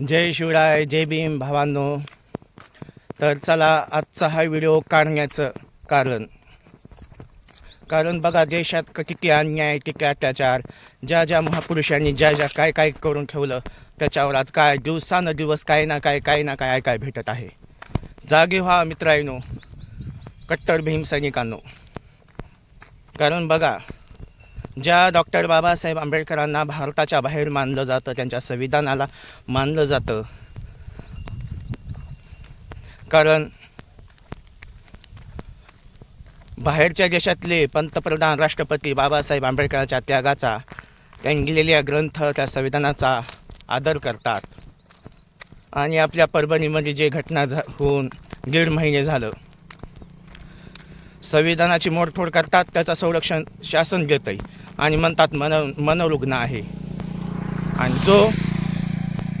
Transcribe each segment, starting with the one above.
जय शिवराय जय भीम भावांनो. तर चला आजचा हा व्हिडिओ काढण्याचं कारण. कारण बघा देशात क- किती अन्याय किती अत्याचार ज्या ज्या महापुरुषांनी ज्या ज्या काय काय करून ठेवलं त्याच्यावर आज काय दिवसानं दिवस काय ना काय काय ना काय काय भेटत आहे. जागे व्हा मित्रांनो कट्टर भीम सैनिकांनो. कारण बघा ज्या डॉक्टर बाबासाहेब आंबेडकरांना भारताच्या बाहेर मानलं जातं त्यांच्या संविधानाला मानलं जातं. कारण बाहेरच्या देशातले पंतप्रधान राष्ट्रपती बाबासाहेब आंबेडकरांच्या त्यागाचा त्यांनी लिहिलेल्या ग्रंथ त्या संविधानाचा आदर करतात. आणि आपल्या परभणीमध्ये जे घटना झा होऊन दीड महिने झालं संविधानाची मोडफोड करतात त्याचं संरक्षण शासन देतंय. आणि म्हणतात मन मनोरुग्ण आहे. आणि जो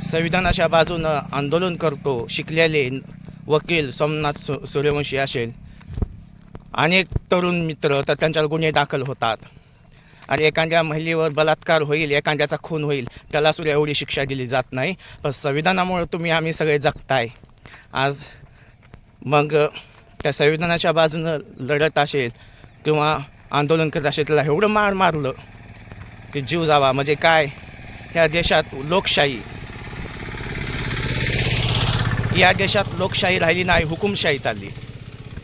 संविधानाच्या बाजूनं आंदोलन करतो शिकलेले वकील सोमनाथ सु सूर्यवंशी असेल अनेक तरुण मित्र तर त्यांच्यावर गुन्हे दाखल होतात. आणि एखाद्या महिलेवर बलात्कार होईल एखाद्याचा खून होईल त्याला सुद्धा एवढी शिक्षा दिली जात नाही. पण संविधानामुळे तुम्ही आम्ही सगळे जगताय. आज मग त्या संविधानाच्या बाजूनं लढत असेल किंवा आंदोलन करत असेल त्याला एवढं मार मारलं की जीव जावा. म्हणजे काय? या देशात लोकशाही. या देशात लोकशाही राहिली नाही हुकुमशाही चालली.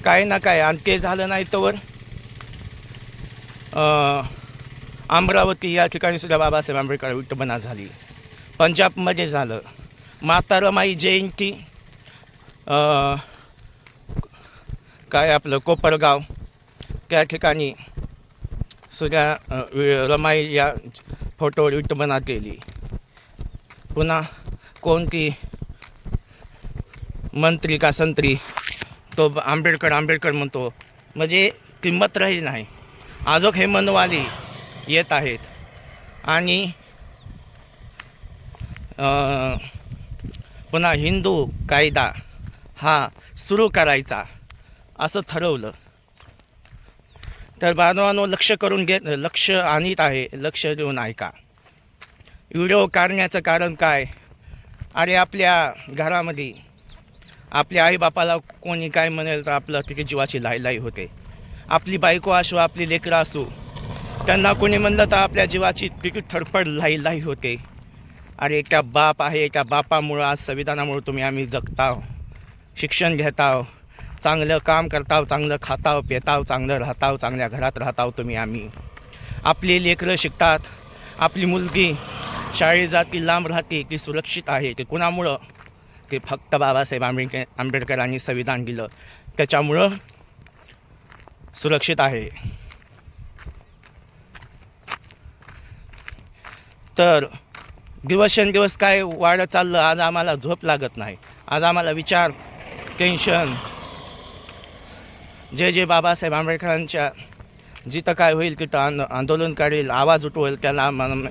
काय ना काय आणि ते झालं नाही तर अमरावती या ठिकाणी सुद्धा बाबासाहेब आंबेडकर विटंबना झाली. पंजाबमध्ये झालं. माता रमाई जयंती काय आपलं कोपरगाव त्या ठिकाणी सगळ्या रमाई या फोटोवर विटंबना केली. पुन्हा कोणती मंत्री का संत्री तो आंबेडकर आंबेडकर म्हणतो. म्हणजे किंमत राहिली नाही. आजोक हे मनवाली येत आहेत. आणि पुन्हा हिंदू कायदा हा सुरू करायचा असं ठरवलं. तर बांधवांनो लक्ष करून घेत लक्ष आणीत आहे लक्ष देऊन ऐका. व्हिडिओ काढण्याचं कारण काय? अरे आपल्या घरामध्ये आपल्या आईबापाला कोणी काय म्हणेल तर आपलं तिथे जीवाची लाई होते. आपली बायको असो आपली लेकरं असो त्यांना कोणी म्हणलं तर आपल्या जीवाची तिकीट थडफड लाई लाई होते. अरे त्या बाप आहे त्या बापामुळं आज संविधानामुळं तुम्ही आम्ही जगताव शिक्षण घेताव चांगलं काम करताव चांगलं खाताव पेताव चांगलं राहताव चांगल्या घरात राहताव तुम्ही आम्ही. आपली लेकरं शिकतात. आपली मुलगी शाळेत जाती लांब राहते ती सुरक्षित आहे. ते कुणामुळं? ते फक्त बाबासाहेब आंबेडकर आंबेडकरांनी संविधान दिलं. त्याच्यामुळं सुरक्षित आहे. तर दिवसेंदिवस काय वाढत चाललं आज आम्हाला झोप लागत नाही. आज आम्हाला विचार टेन्शन जे जे बाबासाहेब आंबेडकरांच्या जिथं काय होईल तिथं आंद आंदोलन करेल आवाज उठवेल त्याला मन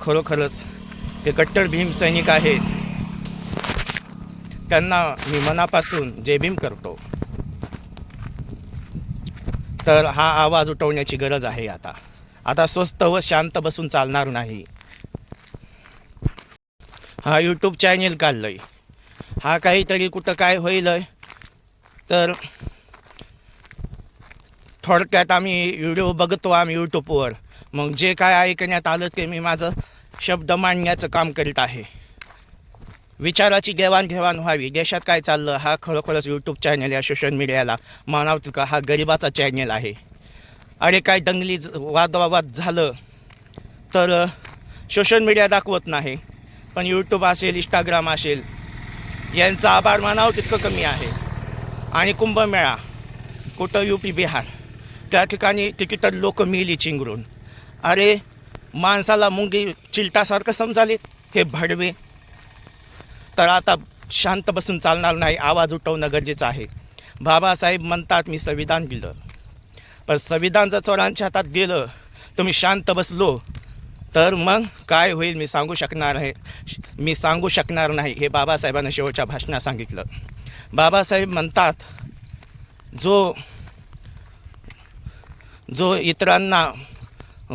खरोखरच ते कट्टर भीम सैनिक आहेत. त्यांना मी मनापासून जे भीम करतो. तर हा आवाज उठवण्याची गरज आहे आता. आता स्वस्त व शांत बसून चालणार नाही. हा यूट्यूब चॅनेल काढलं आहे हा काहीतरी कुठं काय होईल तर थोडक्यात आम्ही व्हिडिओ बघतो आम्ही यूट्यूबवर. मग जे काय ऐकण्यात आलं ते मी माझं शब्द मांडण्याचं काम करीत आहे. विचाराची देवाणघेवाण व्हावी. देशात काय चाललं हा खरोखरच यूट्यूब चॅनल या सोशल मीडियाला मानव तुका हा गरिबाचा चॅनल आहे. अरे काय दंगली ज- वादवाद झालं तर सोशल मीडिया दाखवत नाही. पण यूट्यूब असेल इंस्टाग्राम असेल यांचा आभार मानावं तितकं कमी आहे. आणि कुंभमेळा कुठं यू पी बिहार त्या ठिकाणी तिकीट लोक मिली चिंगरून. अरे माणसाला मुंगी चिलटासारखं समजाले हे भडवे. तर आता शांत बसून चालणार नाही आवाज उठवणं गरजेचं आहे. बाबासाहेब म्हणतात मी संविधान दिलं. पण संविधान जर चोरांच्या हातात गेलं तुम्ही शांत बसलो तर मग काय होईल मी सांगू शकणार आहे. मी सांगू शकणार नाही हे बाबासाहेबांना शेवटच्या भाषणात सांगितलं. बाबासाहेब म्हणतात जो जो इतरांना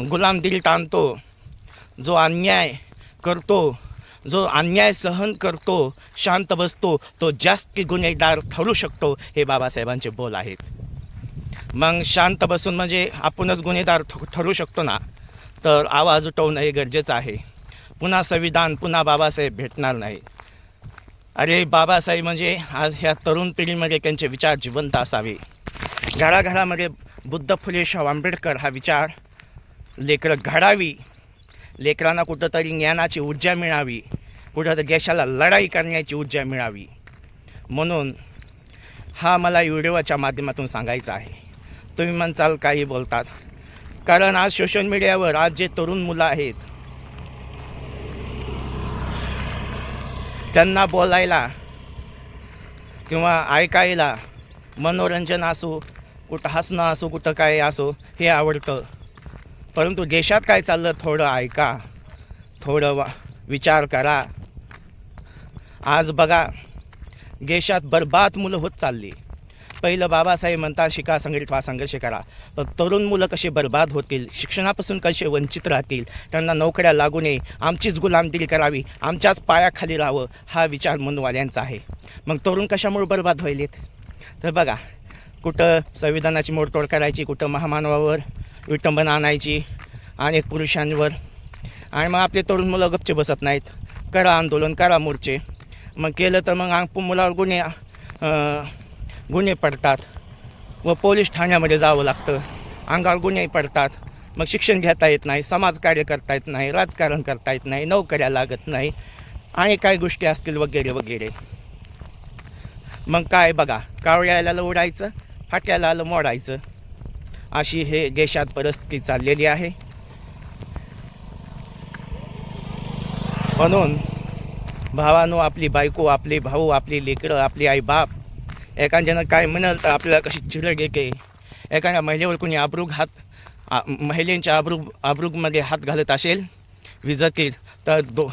गुलामगिरी ताणतो जो अन्याय करतो जो अन्याय सहन करतो शांत बसतो तो जास्त गुन्हेगार ठरू शकतो हे बाबासाहेबांचे बोल आहेत. मग शांत बसून म्हणजे आपणच गुन्हेगार ठरू शकतो ना? तर आवाज उठवणं हे गरजेचं आहे. पुन्हा संविधान पुन्हा बाबासाहेब भेटणार नाही. अरे बाबासाहेब म्हणजे आज ह्या तरुण पिढीमध्ये त्यांचे विचार जिवंत असावे. घराघरामध्ये बुद्ध फुले शाहू आंबेडकर हा विचार लेकरं घडावी. लेकरांना कुठंतरी ज्ञानाची ऊर्जा मिळावी. कुठंतरी देशाला लढाई करण्याची ऊर्जा मिळावी. म्हणून हा मला व्हिडिओच्या माध्यमातून सांगायचा आहे. तुम्ही म्हणचाल काही बोलतात. कारण आज सोशल मीडियावर आज जे तरुण मुलं आहेत त्यांना बोलायला किंवा ऐकायला मनोरंजन असो कुठं हसणं असो कुठं काय असो हे आवडतं. परंतु देशात काय चाललं थोडं ऐका थोडं वा विचार करा. आज बघा देशात बरबाद मुलं होत चालली. पहिलं बाबासाहेब म्हणतात शिका संघटित वा संघर्ष करा. पण तरुण मुलं कसे बरबाद होतील शिक्षणापासून कसे वंचित राहतील त्यांना नोकऱ्या लागू नये आमचीच गुलामगिरी करावी आमच्याच पायाखाली राहावं हा विचार मनवाल्यांचा आहे. मग तरुण कशामुळे बरबाद व्हायलेत? तर बघा कुठं संविधानाची मोडतोड करायची कुठं महामानवावर विटंबना आणायची अनेक पुरुषांवर. आणि मग आपले तरुण मुलं गपचे बसत नाहीत. करा आंदोलन करा मोर्चे. मग केलं तर मग अंग मुलावर गुन्हे गुन्हे पडतात. व पोलीस ठाण्यामध्ये जावं लागतं. अंगावर गुन्हे पडतात. मग शिक्षण घेता येत नाही समाजकार्य करता येत नाही राजकारण करता येत नाही नोकऱ्या लागत नाही आणि काही गोष्टी असतील वगैरे वगैरे. मग काय बघा कावळ्याला उडायचं? फाट्याला आलं मोडायचं. अशी हे देशात परिस्थिती चाललेली आहे. म्हणून भावानो आपली बायको आपले भाऊ आपली लेकरं आपली आई बाप एखाद्यानं काय म्हणाल तर आपल्याला कशी चिरड येते एखाद्या महिलेवर कोणी आबरूग हात महिलेंच्या आबरूग आबरूगमध्ये हात घालत असेल विजतील तर दो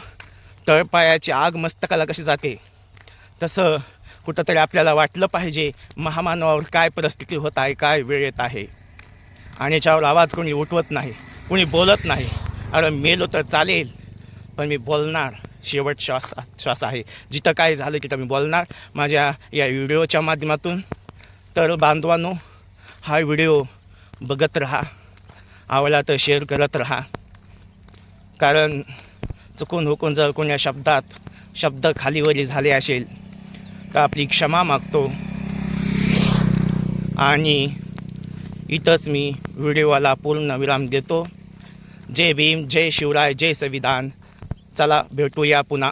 तळपायाची आग मस्तकाला कशी जाते. तसं कुठंतरी आपल्याला वाटलं पाहिजे महामानवावर काय परिस्थिती होत आहे काय वेळ येत आहे. आणि याच्यावर आवाज कोणी उठवत नाही कोणी बोलत नाही. अरे मेलो तर चालेल पण मी बोलणार. शेवट श्वास श्वास आहे. जिथं काय झालं तिथं मी बोलणार. माझ्या या व्हिडिओच्या माध्यमातून. तर बांधवांनो हा व्हिडिओ बघत राहा. आवडला तर शेअर करत राहा. कारण चुकून हुकून जर कोण्या शब्दात शब्द खालीवरी झाले असेल तर आपली क्षमा मागतो. आणि इथंच मी व्हिडिओला पूर्ण विराम देतो. जय भीम जय शिवराय जय संविधान. चला भेटूया पुन्हा.